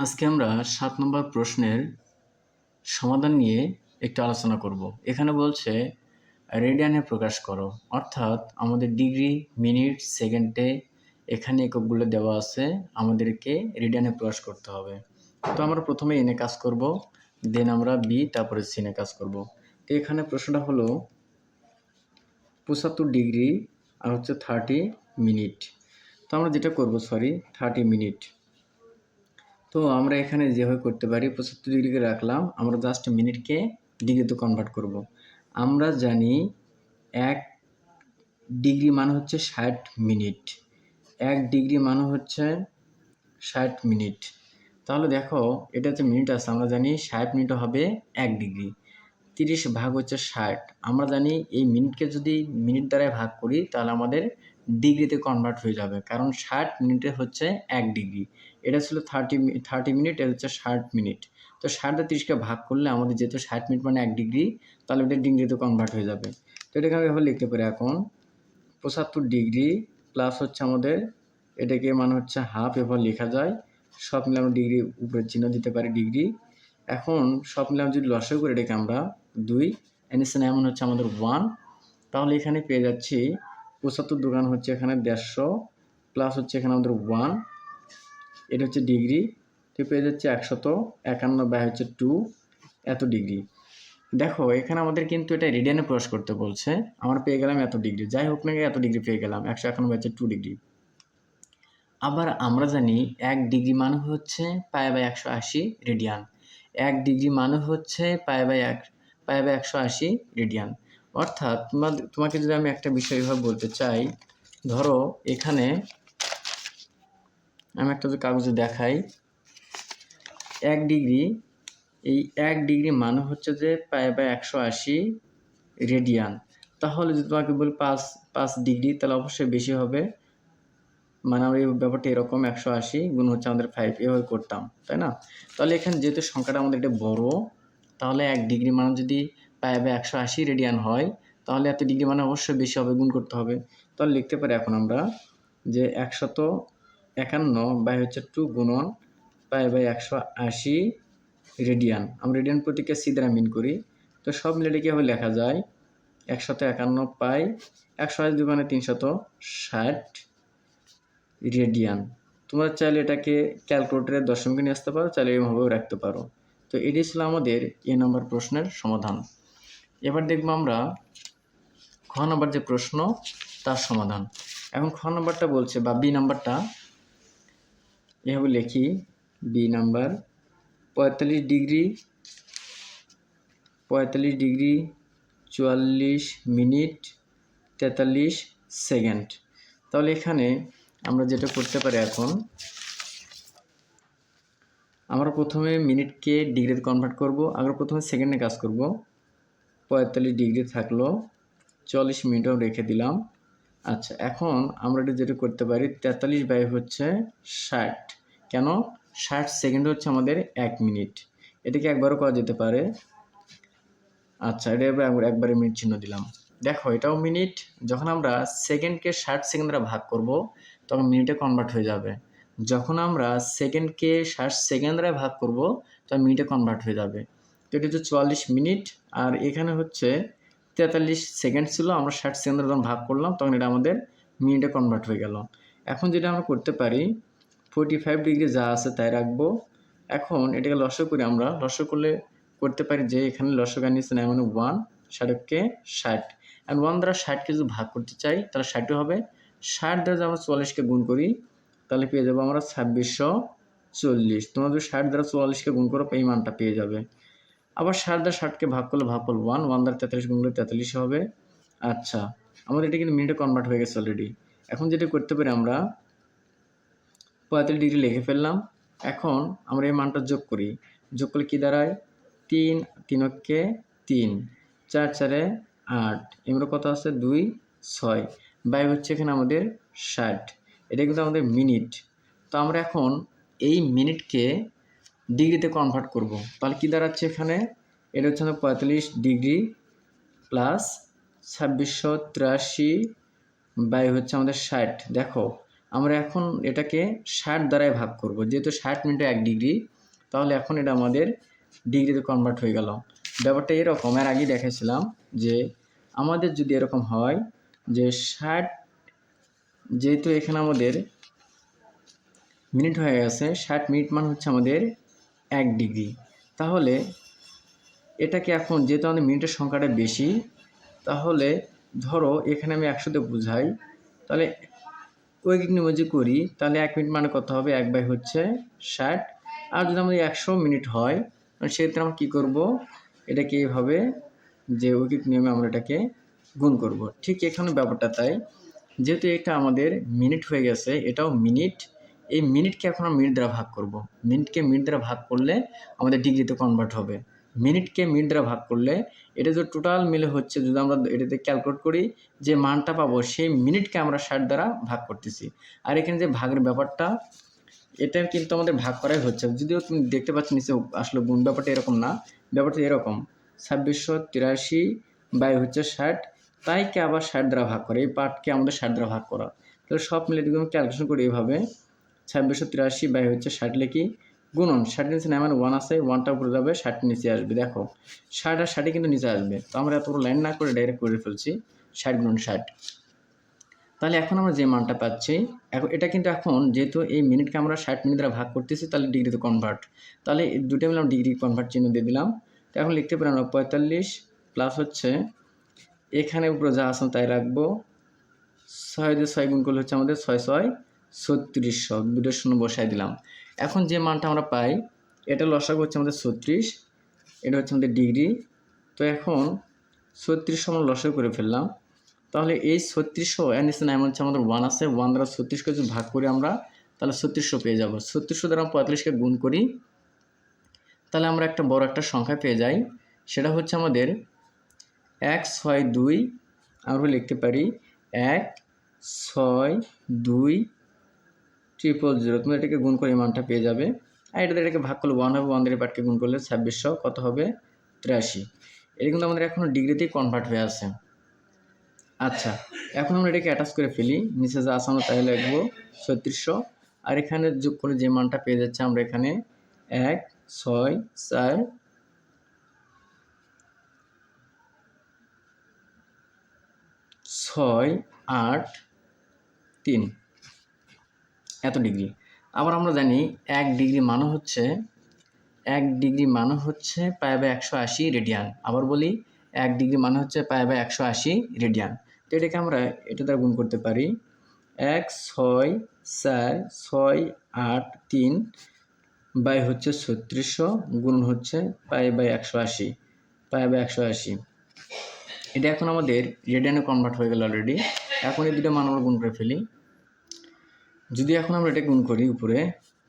আজকে আমরা সাত নম্বর প্রশ্নের সমাধান নিয়ে একটু আলোচনা করব। এখানে বলছে, রেডিয়ানে প্রকাশ করো। অর্থাৎ আমাদের ডিগ্রি, মিনিট, সেকেন্ডে এখানে এককগুলো দেওয়া আছে, আমাদেরকে রেডিয়ানে প্রকাশ করতে হবে। তো আমরা প্রথমে এনে কাজ করব, দেন আমরা বি, তারপরে সিনে কাজ করব। তো এখানে প্রশ্নটা হলো, পঁচাত্তর ডিগ্রি আর হচ্ছে থার্টি মিনিট। তো আমরা যেটা করব, সরি, থার্টি মিনিট। তো আমরা এখানে যেভাবে করতে পারি, পঁচাত্তর ডিগ্রিকে রাখলাম, আমরা জাস্ট মিনিটকে ডিগ্রিতে কনভার্ট করব। আমরা জানি এক ডিগ্রি মানে হচ্ছে ষাট মিনিট। এক ডিগ্রি মানে হচ্ছে ষাট মিনিট। তাহলে দেখো, এটা হচ্ছে মিনিট আছে, আমরা জানি ষাট মিনিট হবে এক ডিগ্রি। তিরিশ ভাগ হচ্ছে ষাট। আমরা জানি এই মিনিটকে যদি মিনিট দ্বারায় ভাগ করি, তাহলে আমাদের ডিগ্রিতে কনভার্ট হয়ে যাবে। কারণ ষাট মিনিটে হচ্ছে এক ডিগ্রি। এটা ছিল থার্টি থার্টি মিনিট এটা হচ্ছে ষাট মিনিট তো ষাট দিয়ে তিরিশকে ভাগ করলে আমাদের যেহেতু ষাট মিনিট মানে এক ডিগ্রি তাহলে ওটা ডিগ্রিতে কনভার্ট হয়ে যাবে। তো এটাকে আমি এভাবে লিখতে পারি এখন, পঁচাত্তর ডিগ্রি প্লাস হচ্ছে আমাদের, এটাকে মানে হচ্ছে হাফ এভাবে লেখা যায়। সব মিলে আমরা ডিগ্রি উপরে চিহ্ন দিতে পারি ডিগ্রি এখন সব মিলে যদি লসাগু করে, এটাকে আমরা দুই এনএসএন এমন হচ্ছে আমাদের ওয়ান তাহলে এখানে পেয়ে যাচ্ছি, পঁচাত্তর দোকান হচ্ছে এখানে দেড়শো প্লাস হচ্ছে এখানে আমাদের ওয়ান এটা হচ্ছে ডিগ্রি তো পেয়ে যাচ্ছে একশত, একান্ন বাই হচ্ছে টু, এত ডিগ্রি। দেখো, এখানে আমাদের কিন্তু এটা রেডিয়ানে প্রকাশ করতে বলছে, আমরা পেয়ে গেলাম এত ডিগ্রি। যাই হোক না এত ডিগ্রি পেয়ে গেলাম, একশো একান্ন বাই হচ্ছে টু ডিগ্রি। আবার আমরা জানি এক ডিগ্রি মানে হচ্ছে পায়ে বাই একশো আশি রেডিয়ান। এক ডিগ্রি মানে হচ্ছে পায়ে বাই এক পায়ে বাই একশো আশি রেডিয়ান। অর্থাৎ তোমাকে যদি আমি একটা বিষয় বলতে চাই, ধরো এখানে আমি একটা যদি কাগজে দেখাই, এক ডিগ্রি, এই এক ডিগ্রি মানে হচ্ছে যে পায়ে বাই একশো আশি রেডিয়ান। তাহলে যদি তোমাকে বলি পাঁচ পাঁচ ডিগ্রি, তাহলে অবশ্যই বেশি হবে। মানে আমরা এই ব্যাপারটা এরকম একশো আশি গুণ হচ্ছে আমাদের ফাইভ এভাবে করতাম, তাই না? তাহলে এখানে যেহেতু সংখ্যাটা আমাদের এটা বড়, তাহলে এক ডিগ্রি মানে যদি পায়ে বাই একশো আশি রেডিয়ান হয়, তাহলে এত ডিগ্রি মানে অবশ্যই বেশি হবে, গুণ করতে হবে। তাহলে লিখতে পারি এখন আমরা যে একশত একান্ন বাই হচ্ছে টু গুণন পাই বাই একশো আশি রেডিয়ান। আমরা রেডিয়ান প্রতীকে সি দ্বারা মিন করি। তো সব মিলে কীভাবে লেখা যায়? একশত একান্ন পাই একশো আশি দুগুণে তিনশত ষাট রেডিয়ান। তোমরা চাইলে এটাকে ক্যালকুলেটারে দশমিকে নিয়ে আসতে পারো, চাইলে এইভাবেও রাখতে পারো। তো এটি ছিল আমাদের এ নম্বর প্রশ্নের সমাধান। এবার দেখব আমরা খ নম্বর যে প্রশ্ন, তার সমাধান। এখন খ নম্বরটা বলছে বা বি নাম্বারটা এভাবে লিখি বি নাম্বার পঁয়তাল্লিশ ডিগ্রি পঁয়তাল্লিশ ডিগ্রি চুয়াল্লিশ মিনিট তেতাল্লিশ সেকেন্ড তাহলে এখানে আমরা যেটা করতে পারি এখন আমরা প্রথমে মিনিটকে ডিগ্রিতে কনভার্ট করব আমরা প্রথমে সেকেন্ডে কাজ করব পঁয়তাল্লিশ ডিগ্রি থাকল চল্লিশ মিনিটও রেখে দিলাম আচ্ছা এখন আমরা এটা যেটা করতে পারি, তেতাল্লিশ বাই হচ্ছে ষাট। কেন? ষাট সেকেন্ড হচ্ছে আমাদের এক মিনিট। এটাকে একবারও করা যেতে পারে। আচ্ছা এটা এবার একবারে মিনিট চিহ্ন দিলাম। দেখো, এটাও মিনিট। যখন আমরা সেকেন্ডকে ষাট সেকেন্ড ভাগ করব, তখন মিনিটে কনভার্ট হয়ে যাবে। যখন আমরা সেকেন্ডকে ষাট সেকেন্ড ভাগ করব, তখন মিনিটে কনভার্ট হয়ে যাবে। তো এটা হচ্ছে চুয়াল্লিশ মিনিট। আর এখানে হচ্ছে তেতাল্লিশ সেকেন্ড ছিল, আমরা ষাট সেকেন্ড যখন ভাগ করলাম, তখন এটা আমাদের মিনিটে কনভার্ট হয়ে গেল। এখন যেটা আমরা করতে পারি ফোর্টি ফাইভ ডিগ্রি যা আছে তাই রাখব। এখন এটাকে লসক করে আমরা। লসক করলে, করতে পারি যে এখানে লসক আনিয়েছে না মানে ওয়ান ষাটকে ষাট। অ্যান্ড ওয়ান দ্বারা ষাটকে যদি ভাগ করতে চাই, তাহলে ষাটও হবে। ষাট দ্বারা যদি আমরা চুয়াল্লিশকে গুণ করি, তাহলে পেয়ে যাব আমরা ছাব্বিশশো চল্লিশ। তোমরা যদি ষাট দ্বারা চুয়াল্লিশকে গুণ করো, এই মানটা পেয়ে যাবে। আবার ষাট দ্বারা ষাটকে ভাগ করলে ভাগ করলে ওয়ান ওয়ান দ্বারা তেতাল্লিশ গুণ করলে তেতাল্লিশ হবে। আচ্ছা আমাদের এটা কিন্তু মিনিটে কনভার্ট হয়ে গেছে অলরেডি এখন যেটা করতে পারি আমরা, পঁয়তাল্লিশ ডিগ্রি লিখে ফেললাম। এখন আমরা এই মানটা যোগ করি। যোগ করলে কী দাঁড়ায়? তিন তিনকে তিন, চার, চারে আট। এমরা কত আছে? দুই, ছয়। বাই হচ্ছে এখানে আমাদের ষাট। এটা কিন্তু আমাদের মিনিট তো আমরা এখন এই মিনিটকে ডিগ্রিতে কনভার্ট করব। তাহলে কী দাঁড়াচ্ছে এখানে? এটা হচ্ছে আমাদের পঁয়তাল্লিশ ডিগ্রি প্লাস ছাব্বিশশো তিরাশি বাই হচ্ছে আমাদের ষাট। দেখো, আমরা এখন এটাকে ষাট দ্বারাই ভাগ করব। যেহেতু ষাট মিনিটে এক ডিগ্রি, তাহলে এখন এটা আমাদের ডিগ্রিতে কনভার্ট হয়ে গেল। ব্যাপারটা এরকম, এর আগেই দেখেছিলাম যে আমাদের যদি এরকম হয় যে ষাট, যেহেতু এখানে আমাদের মিনিট হয়ে গেছে, ষাট মিনিট মান হচ্ছে আমাদের এক ডিগ্রি। তাহলে এটাকে এখন যেহেতু আমাদের মিনিটের সংখ্যাটা বেশি, তাহলে ধরো এখানে আমি একশোতে বুঝাই, তাহলে ঐকিক নিমজি করি, তাহলে এক মিনিট মানে কত হবে? এক বাই হচ্ছে ষাট। আর যদি আমাদের একশো মিনিট হয় সেক্ষেত্রে আমরা কী করব? এটাকে এইভাবে যে ঐকিক নিয়মে আমরা এটাকে গুণ করব। ঠিক এখানে ব্যাপারটা তাই। যেহেতু এটা আমাদের মিনিট হয়ে গেছে, এটাও মিনিট। এই মিনিটকে এখন আমরা মিনিট দ্বারা ভাগ করব। মিনিটকে মিনিট দ্বারা ভাগ করলে আমাদের ডিগ্রিতে কনভার্ট হবে। মিনিটকে মিনিট দ্বারা ভাগ করলে এটা যে টোটাল মিলে হচ্ছে, যদি আমরা এটাতে ক্যালকুলেট করি, যে মানটা পাবো সেই মিনিটকে আমরা ষাট দ্বারা ভাগ করতেছি। আর এখানে যে ভাগের ব্যাপারটা এটা কিন্তু আমাদের ভাগ করাই হচ্ছে। যদিও তুমি দেখতে পাচ্ছ নিচে আসলে গুণ ব্যাপারটা এরকম না, ব্যাপারটা এরকম। ছাব্বিশশো তিরাশি বাই হচ্ছে ষাট, তাইকে আবার ষাট দ্বারা ভাগ করে। এই পার্টকে আমাদের ষাট দ্বারা ভাগ করা। তাহলে সব মিলে যদি আমি ক্যালকুলেশন করি এভাবে ছাব্বিশশো তিরাশি বাই হচ্ছে ষাট লিখি। গুণন ষাটের নিচে নামান ওয়ান আছে ওয়ানটা উপরে যাবে, ষাট নিচে আসবে, দেখো। ষাট আর ষাটই কিন্তু নিচে আসবে। তো আমরা এত বড় লাইন না করে ডাইরেক্ট করে ফেলছি, ষাট গুণন ষাট। তাহলে এখন আমরা যে মানটা পাচ্ছি এখন এটা কিন্তু এখন যেহেতু এই মিনিটকে আমরা ষাট মিনিট দ্বারা ভাগ করতেছি, তাহলে ডিগ্রিতে কনভার্ট তাহলে দুটো মিলে আমরা ডিগ্রি কনভার্ট চিহ্ন দিয়ে দিলাম। তো এখন লিখতে পারি আমরা পঁয়তাল্লিশ প্লাস হচ্ছে, এখানে উপরে যা আছে তাই রাখব। ছয় দিয়ে ছয় গুণ করলে হচ্ছে আমাদের ছয় ছয়। ছত্রিশশো দুটো শূন্য বসাই দিলাম। এখন যে মানটা আমরা পাই, এটা লসাগু হচ্ছে আমাদের ছত্রিশ, এটা হচ্ছে আমাদের ডিগ্রি। তো এখন ছত্রিশশো আমরা লসাগু করে ফেললাম। তাহলে এই ছত্রিশশো এর নিচে নাম হচ্ছে আমাদের ওয়ান আছে। ওয়ান দ্বারা ছত্রিশকে যদি ভাগ করি আমরা, তাহলে ছত্রিশশো পেয়ে যাব। ছত্রিশশো দ্বারা পঁয়তাল্লিশকে গুণ করি, তাহলে আমরা একটা বড় একটা সংখ্যা পেয়ে যাই। সেটা হচ্ছে আমাদের এক ছয় দুই, আমরা লিখতে পারি এক ছয় দুই ট্রিপল জিরো তুমি এটাকে গুণ করে এই মানটা পেয়ে যাবে। আর এটা এটাকে ভাগ করলে ওয়ান হবে ওয়ান দিয়ে পাটকে গুণ করলে ছাব্বিশশো, কত হবে? তিরাশি। এটা কিন্তু আমাদের এখনও ডিগ্রিতেই কনভার্ট হয়ে আছে। আচ্ছা এখন আমরা এটাকে অ্যাটাচ করে ফেলি। নিচে যা আছে আমরা তাই লিখব ছত্রিশশো। আর এখানে যোগ করে যে মানটা পেয়ে যাচ্ছে আমরা এখানে এক, ছয়, চার, ছয়, আট, তিন। এত ডিগ্রি। আবার আমরা জানি এক ডিগ্রি মানে হচ্ছে, এক ডিগ্রি মানে হচ্ছে পায় বাই একশো আশি রেডিয়ান। আবার বলি, এক ডিগ্রি মানে হচ্ছে পায় বাই একশো আশি রেডিয়ান। তো এটাকে আমরা, এটা দ্বারা গুণ করতে পারি এক ছয় চার ছয় আট তিন বাই হচ্ছে ছত্রিশশো গুণ হচ্ছে পায় বাই একশো আশি, পায় বাই একশো আশি। এটা এখন আমাদের রেডিয়ানে কনভার্ট হয়ে গেল অলরেডি এখন এই দুটো মান আমরা গুণ করে ফেলি। যদি এখন আমরা এটা গুণ করি উপরে,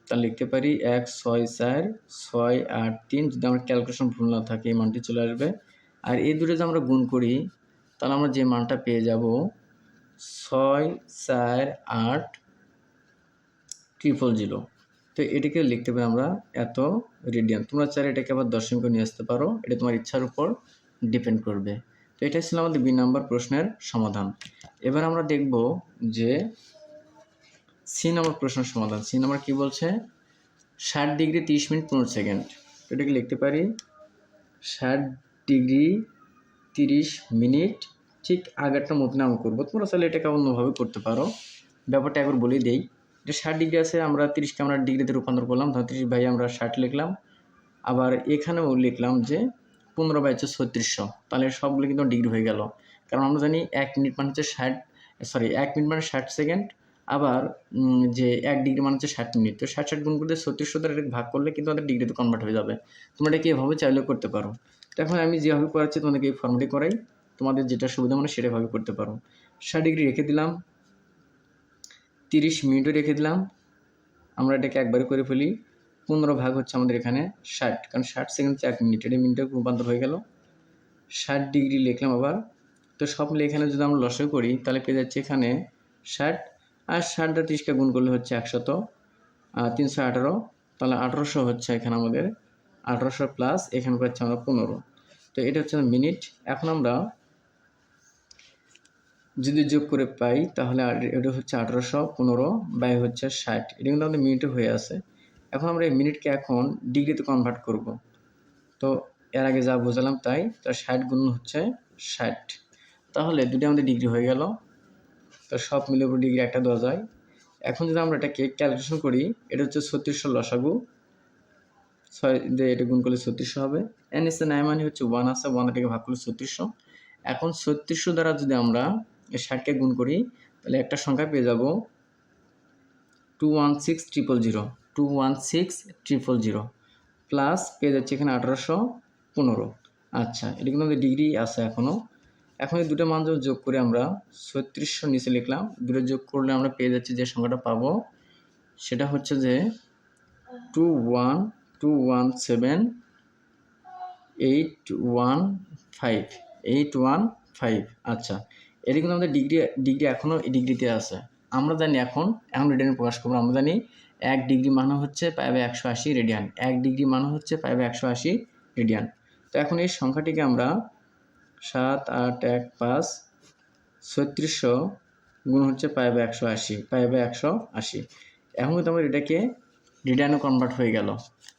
তাহলে লিখতে পারি এক, ছয়, চার, ছয়, আট, তিন। যদি আমার ক্যালকুলেশন ভুল না থাকে, এই মানটি চলে আসবে। আর এই দুটো যদি আমরা গুণ করি, তাহলে আমরা যে মানটা পেয়ে যাব, ছয়, চার, আট ট্রিপল জিরো তো এটাকে লিখতে পারি আমরা এত রেডিয়ান তোমরা চাইলে এটাকে আবার দশমিকে নিয়ে আসতে পারো। এটা তোমার ইচ্ছার উপর ডিপেন্ড করবে। তো এটাই ছিল আমাদের বি নাম্বার প্রশ্নের সমাধান। এবার আমরা দেখব যে সি নম্বর প্রশ্নের সমাধান। সি নম্বর কী বলছে? ষাট ডিগ্রি তিরিশ মিনিট পনেরো সেকেন্ড। এটাকে লিখতে পারি। ষাট ডিগ্রি তিরিশ মিনিট। ঠিক আগেরটা মতন আমি করব। তোমরা তাহলে এটাকে অন্যভাবে করতে পারো। ব্যাপারটা একবার বলেই দেই। যে ষাট ডিগ্রি আছে, আমরা তিরিশকে আমরা ডিগ্রিতে রূপান্তর করলাম। ধর তিরিশ ভাই আমরা ষাট লিখলাম। আবার এখানেও লিখলাম যে পনেরো বাই হচ্ছে ছত্রিশশো। তাহলে সবগুলো কিন্তু ডিগ্রি হয়ে গেল। কারণ আমরা জানি এক মিনিট মানে হচ্ছে ষাট সরি এক মিনিট মানে ষাট সেকেন্ড। আবার যে এক ডিগ্রি মানে হচ্ছে ষাট মিনিট। তো ষাট ষাট গুণ করতে ছত্রিশশো দ্বারা ভাগ করলে কিন্তু আমাদের ডিগ্রিতে কনভার্ট হয়ে যাবে। তোমরা এটাকে এভাবে চাইলেও করতে পারো। তো এখন আমি যেভাবে করাচ্ছি, তোমাদেরকে এই ফর্মটি করাই। তোমাদের যেটা সুবিধা মানে সেটাভাবে করতে পারো। ষাট ডিগ্রি রেখে দিলাম। তিরিশ মিনিটও রেখে দিলাম। আমরা এটাকে একবারে করে ফেলি। পনেরো ভাগ হচ্ছে আমাদের এখানে ষাট। কারণ ষাট সেকেন্ড হচ্ছে এক মিনিট। এটা মিনিটে রূপান্তর হয়ে গেল। ষাট ডিগ্রি লিখলাম আবার। তো সব এখানে যদি আমরা লসও করি, তাহলে পেয়ে যাচ্ছে এখানে ষাট আর ষাটটা তিরিশকে গুণ করলে হচ্ছে একশত তিনশো আঠারো, তাহলে আঠারোশো হচ্ছে এখানে আমাদের আঠারোশো প্লাস এখানে পাচ্ছি আমরা পনেরো। তো এটা হচ্ছে মিনিট। এখন আমরা যদি যোগ করে পাই, তাহলে এটা হচ্ছে আঠারোশো পনেরো বাই হচ্ছে ষাট। এটা কিন্তু আমাদের মিনিটে হয়ে আছে। এখন আমরা এই মিনিটকে এখন ডিগ্রিতে কনভার্ট করব। তো এর আগে যা বোঝালাম তাই, তো ষাট গুণ হচ্ছে ষাট। তাহলে দুটো আমাদের ডিগ্রি হয়ে গেল। তো সব মিলে ডিগ্রি একটা দেওয়া যায়। এখন যদি আমরা এটাকে ক্যালকুলেশন করি, এটা হচ্ছে ছত্রিশশো লসাগু। ছয়, দিয়ে এটা গুণ করলে ছত্রিশশো হবে। এন এস নাই মানে হচ্ছে ওয়ান আছে ওয়ান থেকে ভাগ করলে ছত্রিশশো। এখন ছত্রিশশো দ্বারা যদি আমরা ষাটকে গুণ করি, তাহলে একটা সংখ্যা পেয়ে যাব two one six triple zero two one six triple zero plus পেয়ে যাচ্ছে এখানে আঠারোশো পনেরো। আচ্ছা এটা কিন্তু আমাদের ডিগ্রি আছে এখনও এখন এই দুটো মান যোগ করে আমরা, ছত্রিশশো নিচে লিখলাম, দুটো যোগ করলে আমরা পেয়ে যাচ্ছি যে সংখ্যাটা পাবো, সেটা হচ্ছে যে two one two one seven eight one five eight one five আচ্ছা এটা কিন্তু আমাদের ডিগ্রি ডিগ্রি এখনও এই ডিগ্রিতে আছে। আমরা জানি এখন এখন রেডিয়ান প্রকাশ করব, আমরা জানি এক ডিগ্রি মানে হচ্ছে পাইবে একশো আশি রেডিয়ান এক ডিগ্রি মানে হচ্ছে পাইবে একশো আশি রেডিয়ান তো এখন এই সংখ্যাটিকে আমরা সাত, আট, এক, পাঁচ, ছত্রিশশো গুণ হচ্ছে পাইবে একশো আশি পাইবে একশো আশি। এখন কিন্তু আমরা এটাকে রিটার্নে কনভার্ট হয়ে গেল।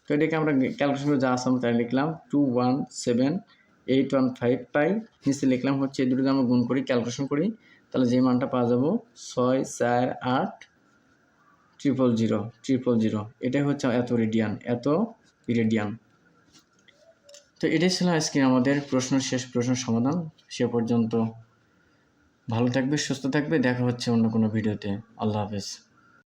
তো এটাকে আমরা ক্যালকুলেশন যা আছে তাই লিখলাম two one seven eight one five পাই নিচে লিখলাম হচ্ছে এই দুটো আমরা গুণ করি ক্যালকুলেশন করি। তাহলে যে মানটা পাওয়া যাব ছয়, চার, আট ট্রিপল জিরো ট্রিপল জিরো এটাই হচ্ছে এত রেডিয়ান এত রেডিয়ান। তো এটাই ছিল আজকে আমাদের প্রশ্ন শেষ প্রশ্ন সমাধান। সে পর্যন্ত ভালো থাকবে, সুস্থ থাকবে। দেখা হচ্ছে অন্য কোনো ভিডিওতে। আল্লাহ হাফেজ।